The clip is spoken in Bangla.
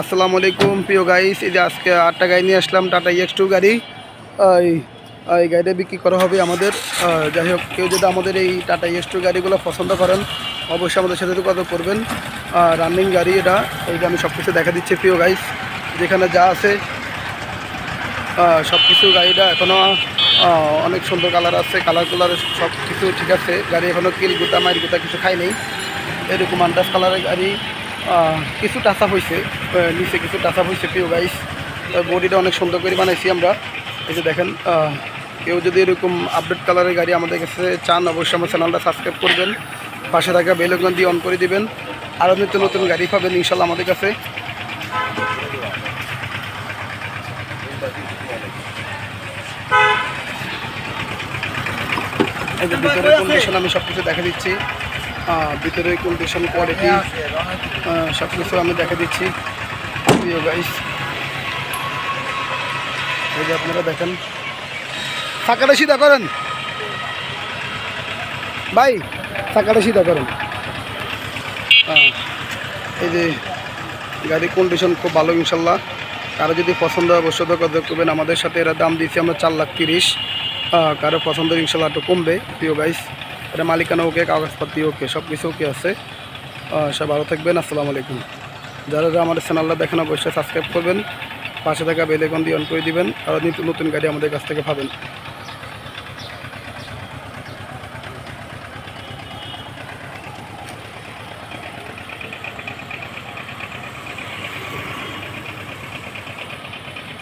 আসসালামু আলাইকুম, প্রিয় গাইস এই যে আজকে আটটা গাড়ি নিয়ে আসলাম টাটা এক্স টু গাড়ি। এই এই গাড়িটা বিক্রি করা হবে আমাদের। যাই হোক, কেউ যদি আমাদের এই টাটা এক্স টু গাড়িগুলো পছন্দ করেন, অবশ্যই আমাদের সাথে যোগাযোগ করবেন। রানিং গাড়ি এটা, এইটা আমি সব কিছু দেখা দিচ্ছি, প্রিয় গাইস যেখানে যা আছে সব কিছু গাড়িটা এখনও অনেক সুন্দর কালার আছে কালার কালার সব কিছু ঠিক আছে। গাড়ি এখনও কিল গুতা মাইর গুতা কিছু খাই নেই। এরকম আন্দাজ কালারের গাড়ি। কিছু টাচ হয়েছে নিচে কিছু টাচ হয়েছে প্রিয় গাইস বডিটা অনেক সুন্দর করে বানাইছি আমরা। এই যে দেখেন কেউ যদি এরকম আপডেট কালারের গাড়ি আমাদের কাছে চান, অবশ্যই আমার চ্যানেলটা সাবস্ক্রাইব করবেন। পাশে থাকা বেলগন দিয়ে অন করে দিবেন। আরও নিত্য নতুন গাড়ি পাবেন ইনশাল্লাহ আমাদের কাছে। ভিতরের কন্ডিশন আমি সব কিছু দেখা দিচ্ছি। আহ, ভিতরের কন্ডিশন কোয়ালিটি সব কিছু আমি দেখা দিচ্ছি। গাইস এই যে আপনারা দেখেন। চাকাটা সিধা করেন। ভাই চাকাটা সিধা করেন। আহ, এই যে গাড়ির কন্ডিশন খুব ভালো ইনশাল্লাহ। কারও যদি পছন্দ হয় অবশ্যই যোগাযোগ করবেন। আমাদের সাথে এরা দাম দিয়েছি আমরা চার লাখ তিরিশ। কারও পছন্দ ইনশাল্লাহ একটু কমবে। প্রিয় গাইস এটা মালিকানা ওকে কাগজপাতি ওকে, সব কিছু ওকে আছে। সব ভালো থাকবেন, আসসালামু আলাইকুম। যারা যারা আমাদের চ্যানেলটা দেখেন অবশ্যই সাবস্ক্রাইব করবেন। পাশে থাকা বেলেগন দিয়ে অন করে দিবেন, আর নতুন গাড়ি আমাদের কাছ থেকে পাবেন।